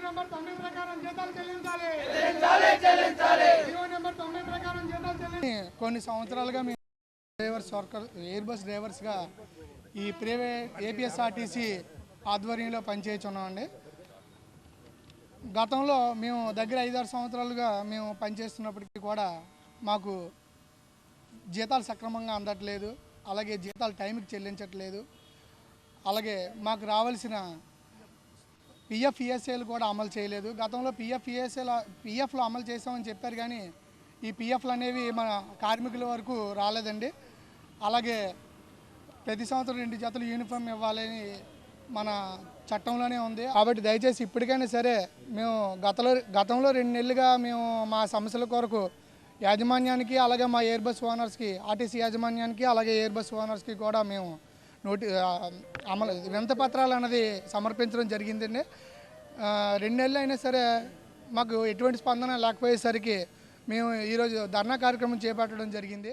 తొమ్మిది ప్రకారం జీతాలు చెల్లించాలి. జీవో నెంబర్ తొమ్మిది ప్రకారం జీతాలు చెల్లించాలి. కొన్ని సంవత్సరాలుగా మేము డ్రైవర్స్ వర్కర్ ఎయిర్ బస్ డ్రైవర్స్గా ఈ ప్రైవేట్ ఏపీఎస్ఆర్టీసీ ఆధ్వర్యంలో పనిచేస్తున్నామండి. గతంలో మేము దగ్గర ఐదారు సంవత్సరాలుగా మేము పనిచేస్తున్నప్పటికీ కూడా మాకు జీతాలు సక్రమంగా అందట్లేదు. అలాగే జీతాలు టైంకి చెల్లించట్లేదు. అలాగే మాకు రావాల్సిన పిఎఫ్ ఈఎస్ఐలు కూడా అమలు చేయలేదు. గతంలో పిఎఫ్ ఈఎస్ఐలు పిఎఫ్లు అమలు చేసామని చెప్పారు కానీ ఈ పిఎఫ్లు అనేవి మన కార్మికుల వరకు రాలేదండి. అలాగే ప్రతి సంవత్సరం రెండు జతలు యూనిఫామ్ ఇవ్వాలని మన చట్టంలోనే ఉంది. కాబట్టి దయచేసి ఇప్పటికైనా సరే మేము గతంలో గతంలో రెండు నెలలుగా మేము మా సమస్యల కొరకు యాజమాన్యానికి అలాగే మా ఎయిర్ బస్ ఓనర్స్కి ఆర్టీసీ యాజమాన్యానికి అలాగే ఎయిర్ బస్ ఓనర్స్కి కూడా మేము నోటి అమలు వినత పత్రాలు అన్నది సమర్పించడం జరిగిందండి. రెండు నెలలు అయినా సరే మాకు ఎటువంటి స్పందన లేకపోయేసరికి మేము ఈరోజు ధర్నా కార్యక్రమం చేపట్టడం జరిగింది.